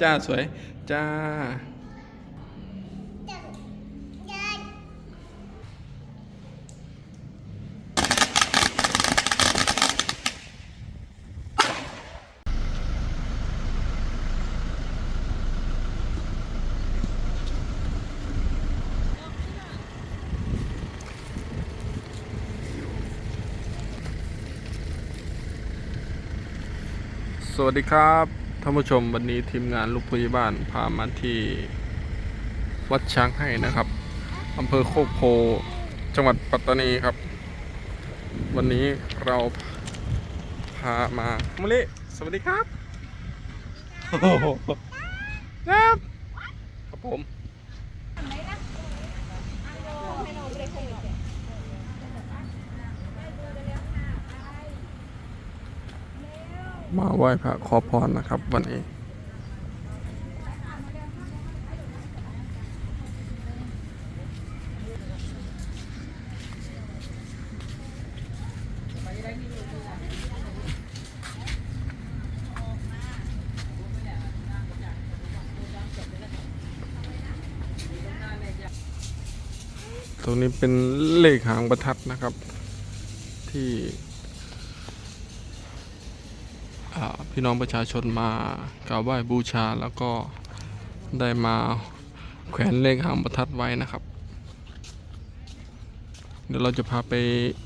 จ้าสวย จ้า สวัสดีครับ ท่านผู้ชมวันนี้ทีมงานลูกพยาบาลพามาที่วัดช้างให้นะครับอำเภอโคกโพจังหวัดปัตตานีครับ วันนี้เราพามาโมลิสวัสดีครับโอ้โหครับครับผม มาไหว้พระขอพรนะครับ วันนี้ตรงนี้เป็นเลขหางประทัดนะครับ ที่ พี่น้องประชาชนมากราบไหว้บูชาแล้วก็ได้มาแขวนเลขหางประทัดไว้นะครับ เดี๋ยวเราจะพาไป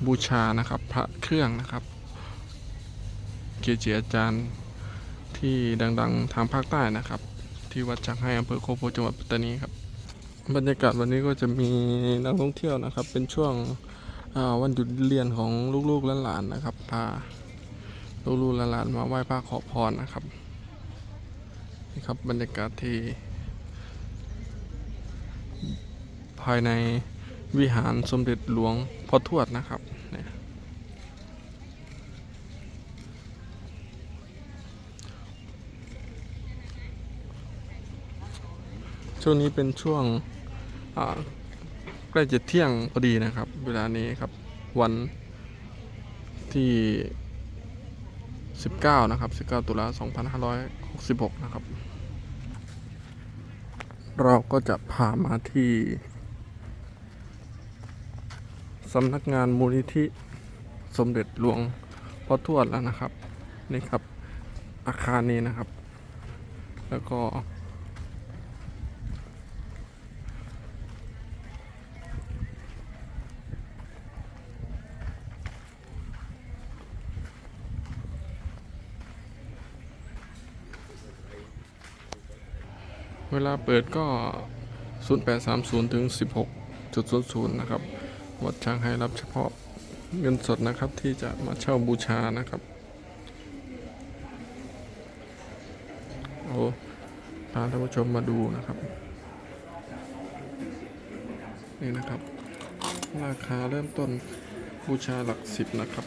บูชานะครับ พระเครื่องนะครับ เกจิอาจารย์ที่ดังๆทางภาคใต้นะครับ ที่วัดจักให้อำเภอโคกโพจังหวัดปัตตานีครับบรรยากาศวันนี้ก็จะมีนักท่องเที่ยวนะครับ เป็นช่วงวันหยุดเรียนของลูกๆและหลานนะครับพา ลูกๆหลานๆมาไหว้พระขอพรนะครับ นี่ครับบรรยากาศที่ ภายในวิหารสมเด็จหลวงพ่อทวดนะครับเนี่ยช่วงนี้เป็นช่วงใกล้จะเที่ยงพอดีนะครับ เวลานี้ครับวันที่ 19 นะครับ 19 ตุลา2566 นะครับ เราก็จะพามาที่สำนักงานมูลนิธิสมเด็จหลวงพ่อทวดแล้วนะครับ นี่ครับอาคารนี้นะครับ แล้วก็ เวลาเปิดก็ 0830 ถึง 16.00 นะครับ วัดช้างให้รับเฉพาะเงินสดนะครับที่จะมาเช่าบูชานะครับ โอ้พาท่านผู้ชมมาดูนะครับ นี่นะครับ ราคาเริ่มต้นบูชาหลักสิบนะครับ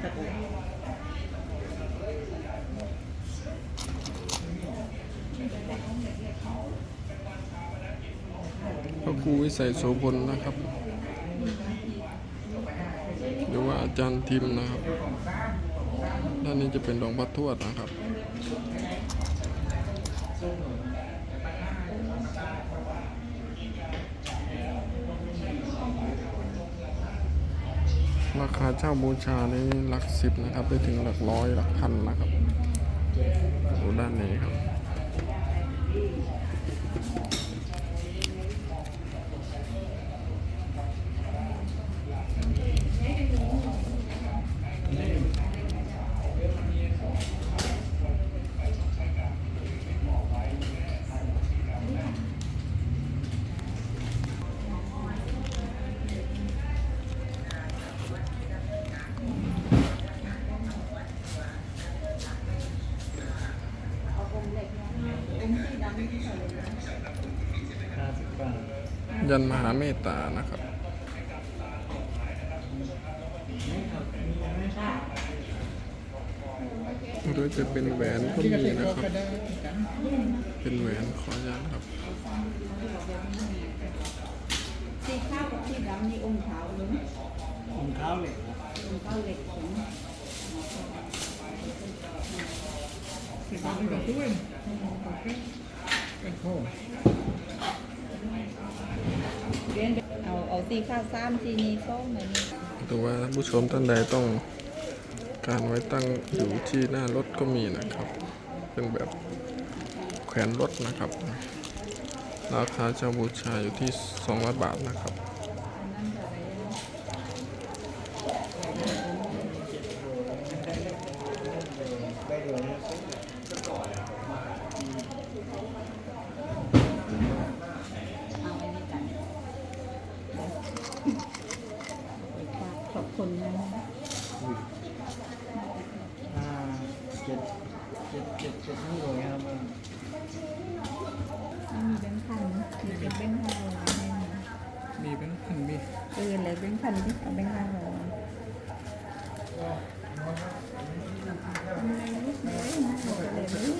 พระครูวิสัยโสพลนะครับ หรือว่าอาจารย์ทิมนะครับ ด้านนี้จะเป็นหลวงพ่อทวดนะครับ ราคาเช่าบูชานี่หลักสิบนะครับ ไปถึงหลักร้อยหลักพันนะครับดูด้านนี้ครับ ยันมหาเมตตานะครับหรือจะเป็นแหวนก็มีนะครับ เป็นแหวนขออนุญาตครับสีขาวกับสีดำนี่องค์ขาวเลยรองเท้าเหล็กองค์ขาวเหล็กผมสิบบาทเป็นกับด้วยเป็นโค้ เรียนเอาเอาสีข้าวซ้ำสีนี้ส้มหน่อยนี่หรือว่าท่านผู้ชมท่านใดต้องการไว้ตั้งอยู่ที่หน้ารถก็มีนะครับ เป็นแบบแขวนรถนะครับ ราคาเช่าบูชาอยู่ที่ 200 บาทนะครับ เอาไว้นี่กันขอบคุณนะ อ่าเจ็ดเจ็ดเจ็ดเจ็ดนี่เลยครับมันไม่มีแบงค์พันนะมีเป็นแบงค์ห้าร้อยให้นะมีเป็นพันมีเออเลยแบงค์พันที่เอาแบงค์ห้าร้อยไม่รู้เลยนะเอาไปเลยไม่รู้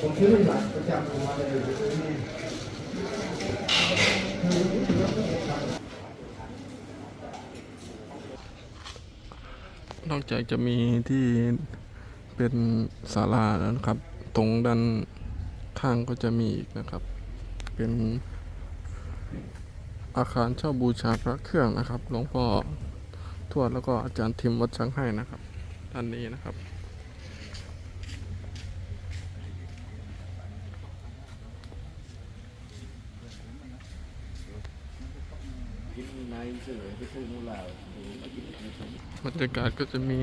ผมซื้อบัตรประจำของมาเลย นอกจากจะมีที่เป็นศาลาแล้วนะครับ ตรงด้านข้างก็จะมีอีกนะครับ เป็นอาคารเช่าบูชาพระเครื่องนะครับหลวงพ่อทวดแล้วก็อาจารย์ทิมวัดช้างให้นะครับด้านนี้นะครับ บรรยากาศก็จะมี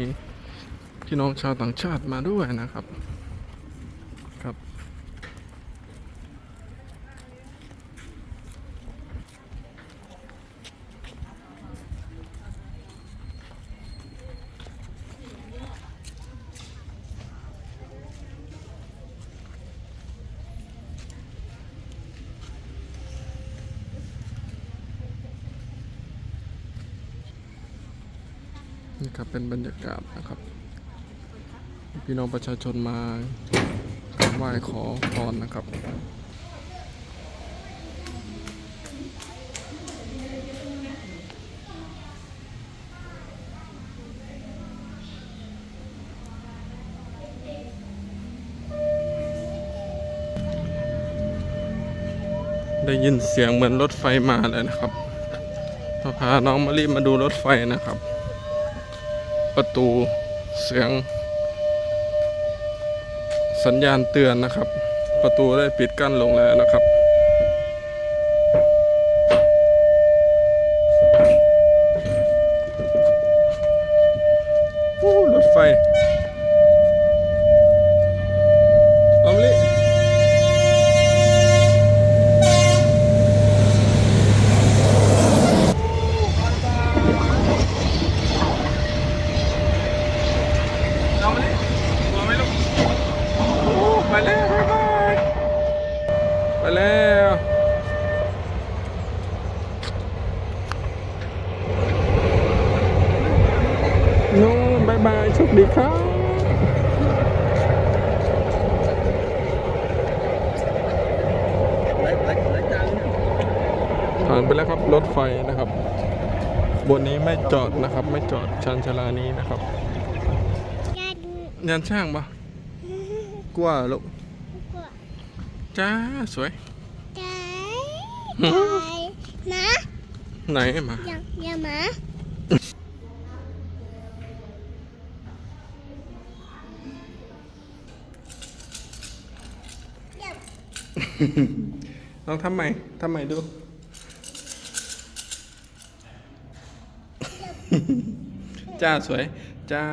พี่น้องชาวต่างชาติมาด้วยนะครับ นี่ครับเป็นบรรยากาศนะครับ พี่น้องประชาชนมาไหว้ขอพรนะครับได้ยินเสียงเหมือนรถไฟมาเลยนะครับมาพาน้องมารีบมาดูรถไฟนะครับ ประตูเสียง สัญญาณเตือนนะครับ ประตูได้ปิดกั้นลงแล้วนะครับ คดีครับผ่านไปแล้วครับรถไฟนะครับ บนนี้ไม่จอดนะครับ ไม่จอดชันชาลานี้นะครับยันช่างปะกลัวเหรอลูกจ้าสวยใจหึใจนะไหนมาอย่าอย่ามา ลองทำใหม่ทำใหม่ดู จ้าสวย จ้า